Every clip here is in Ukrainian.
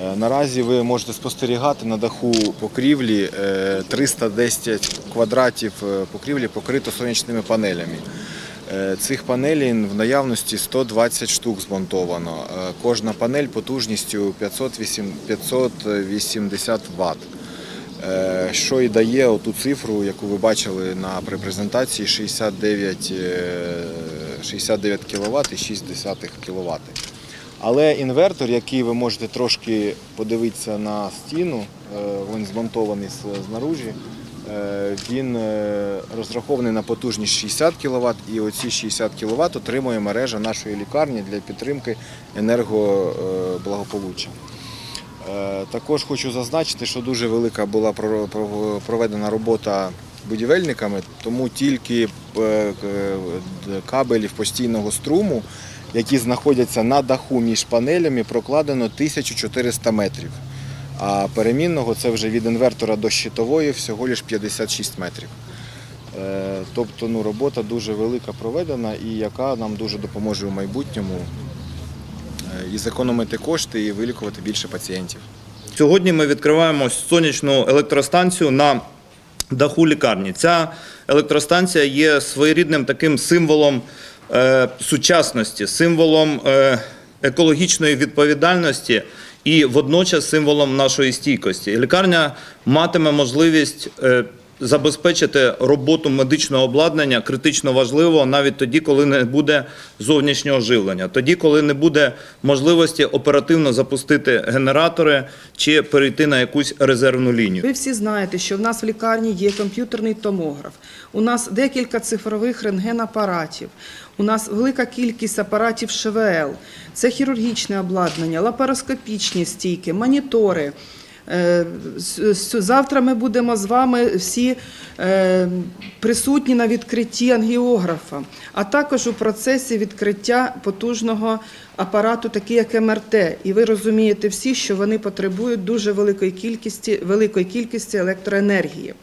Е, Наразі ви можете спостерігати на даху покрівлі е, 310 квадратів е, покрівлі покрито сонячними панелями. Е, Цих панелей в наявності 120 штук змонтовано. Е, Кожна панель потужністю 580 Вт. Е, Що і дає оту цифру, яку ви бачили на презентації 69, е, 69 кВт і 6 кВт. Але інвертор, який ви можете трошки подивитися на стіну, е, він змонтований знаружі, е, він е, розрахований на потужність 60 кВт, і оці 60 кВт отримує мережа нашої лікарні для підтримки енергоблагополуччя. Також хочу зазначити, що дуже велика була про- про- проведена робота будівельниками, тому тільки кабелів постійного струму, які знаходяться на даху між панелями, прокладено 1400 метрів. А перемінного це вже від інвертора до щитової всього лише 56 метрів. Е, Тобто ну, робота дуже велика проведена і яка нам дуже допоможе в майбутньому е, і зекономити кошти і вилікувати більше пацієнтів. Сьогодні ми відкриваємо сонячну електростанцію на даху лікарні. Ця електростанція є своєрідним таким символом сучасності, символом е, екологічної відповідальності і водночас символом нашої стійкості. Лікарня матиме можливість. Забезпечити роботу медичного обладнання критично важливо навіть тоді, коли не буде зовнішнього живлення, тоді, коли не буде можливості оперативно запустити генератори чи перейти на якусь резервну лінію. Ви всі знаєте, що в нас в лікарні є комп'ютерний томограф, у нас декілька цифрових рентгенапаратів, у нас велика кількість апаратів ШВЛ, це хірургічне обладнання, лапароскопічні стійки, монітори. Е, Завтра ми будемо з вами всі е, присутні на відкритті ангіографа, а також у процесі відкриття потужного апарату, такий як МРТ. І ви розумієте всі, що вони потребують дуже великої кількості, великої кількості електроенергії.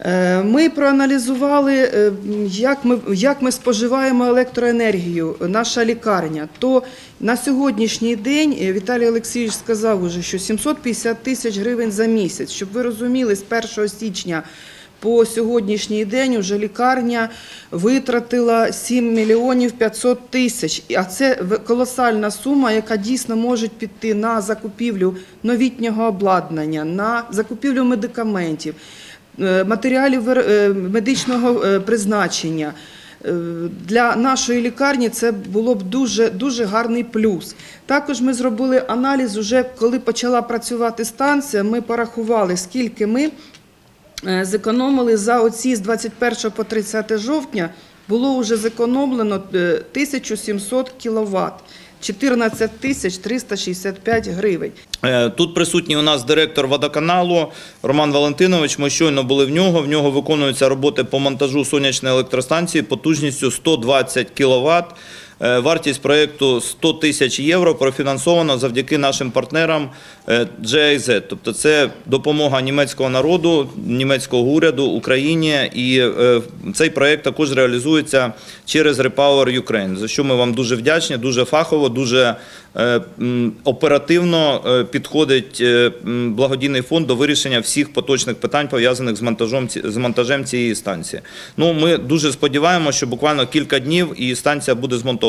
Е, Ми проаналізували, е, як ми, як ми споживаємо електроенергію, наша лікарня. То на сьогоднішній день е, Віталій Олексійович сказав уже, що 750 тисяч гривень за місяць. Щоб ви розуміли, з 1 січня по сьогоднішній день уже лікарня витратила 7 мільйонів 500 тисяч. А це колосальна сума, яка дійсно може піти на закупівлю новітнього обладнання, на закупівлю медикаментів матеріалів е, медичного е, призначення. Е, Для нашої лікарні це було б дуже, дуже гарний плюс. Також ми зробили аналіз, уже коли почала працювати станція, ми порахували, скільки ми е, зекономили за оці з 21 по 30 жовтня, було вже зекономлено е, 1700 кВт, 14 тисяч 365 гривень. Е, Тут присутній у нас директор водоканалу Роман Валентинович. Ми щойно були в нього. В нього виконуються роботи по монтажу сонячної електростанції потужністю 120 кВт. Е, Вартість проєкту 100 тисяч євро профінансовано завдяки нашим партнерам е, GIZ. Тобто це допомога німецького народу, німецького уряду Україні. І е, цей проєкт також реалізується через Repower Ukraine, за що ми вам дуже вдячні, дуже фахово, дуже оперативно підходить благодійний фонд до вирішення всіх поточних питань, пов'язаних з монтажом з монтажем цієї станції. Ну, ми дуже сподіваємося, що буквально кілька днів і станція буде змонтована.